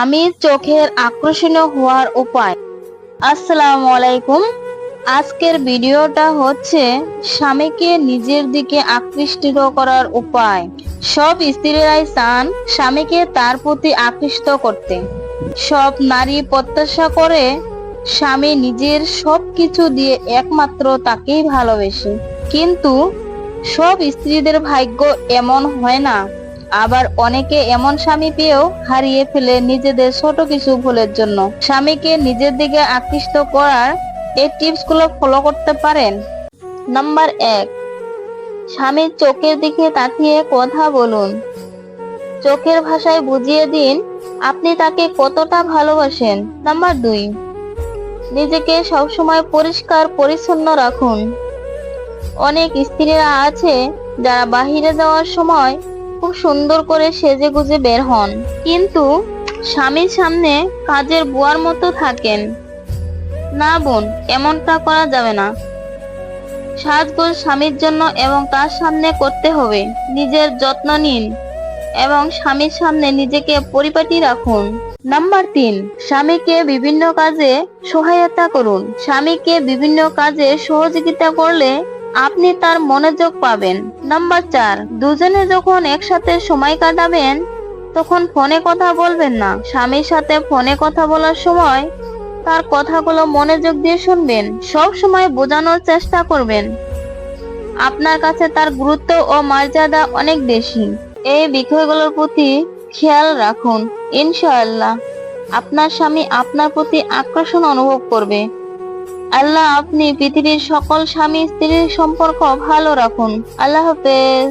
স্বামীর চোখের আকর্ষণীয় হওয়ার উপায়। আসসালামু আলাইকুম। আজকের ভিডিওটা হচ্ছে স্বামীকে নিজের দিকে আকৃষ্ট করার উপায়। সব স্ত্রীরাই চান স্বামীকে তার প্রতি আকৃষ্ট করতে। সব নারী প্রত্যাশা করে স্বামী নিজের সব কিছু দিয়ে একমাত্র তাকেই ভালোবেসে। কিন্তু সব স্ত্রীদের ভাগ্য এমন হয় না। আবার অনেকে এমন স্বামী পেয়েও হারিয়ে ফেলে নিজেদের ছোট কিছু ভুলের জন্য। স্বামীকে নিজের দিকে আকৃষ্ট করার এই টিপসগুলো ফলো করতে পারেন। নাম্বার এক স্বামীর চোখের দিকে তাকিয়ে কথা বলুন। চোখের ভাষায় বুঝিয়ে দিন, আপনি তাকে কতটা ভালোবাসেন? নাম্বার দুই, নিজেকে সবসময় পরিষ্কার, পরিচ্ছন্ন রাখুন। অনেক স্ত্রীরা আছে যারা বাহিরে যাওয়ার সময় খুব সুন্দর করে সেজে গুজে বের হন। কিন্তু স্বামীর সামনে কাজের বুয়ার মতো থাকেন। না বোন, এমনটা করা যাবে না। সাজগোজ স্বামীর জন্য এবং তার সামনে করতে হবে। নিজের যত্ন নিন এবং স্বামীর সামনে নিজেকে পরিপাটি রাখুন। নাম্বার তিন, স্বামীকে বিভিন্ন কাজে সহায়তা করুন। স্বামীকে বিভিন্ন কাজে সহযোগিতা করলে আপনি তার মনোযোগ পাবেন। নাম্বার চার, দুজনে যখন একসাথে সময় কাটাবেন, তখন ফোনে কথা বলবেন না। স্বামীর সাথে ফোনে কথা বলার সময় তার কথাগুলো মনোযোগ দিয়ে শুনবেন। সব সময় বোঝানোর চেষ্টা করবেন। আপনার কাছে তার গুরুত্ব ও মর্যাদা অনেক বেশি। এই বিষয়গুলোর প্রতি খেয়াল রাখুন। ইনশাআল্লাহ, আপনার স্বামী আপনার প্রতি আকর্ষণ অনুভব করবে। আল্লাহ আপনি পৃথিবীর সকল স্বামী স্ত্রীর সম্পর্ক ভালো রাখুন। আল্লাহ হাফেজ।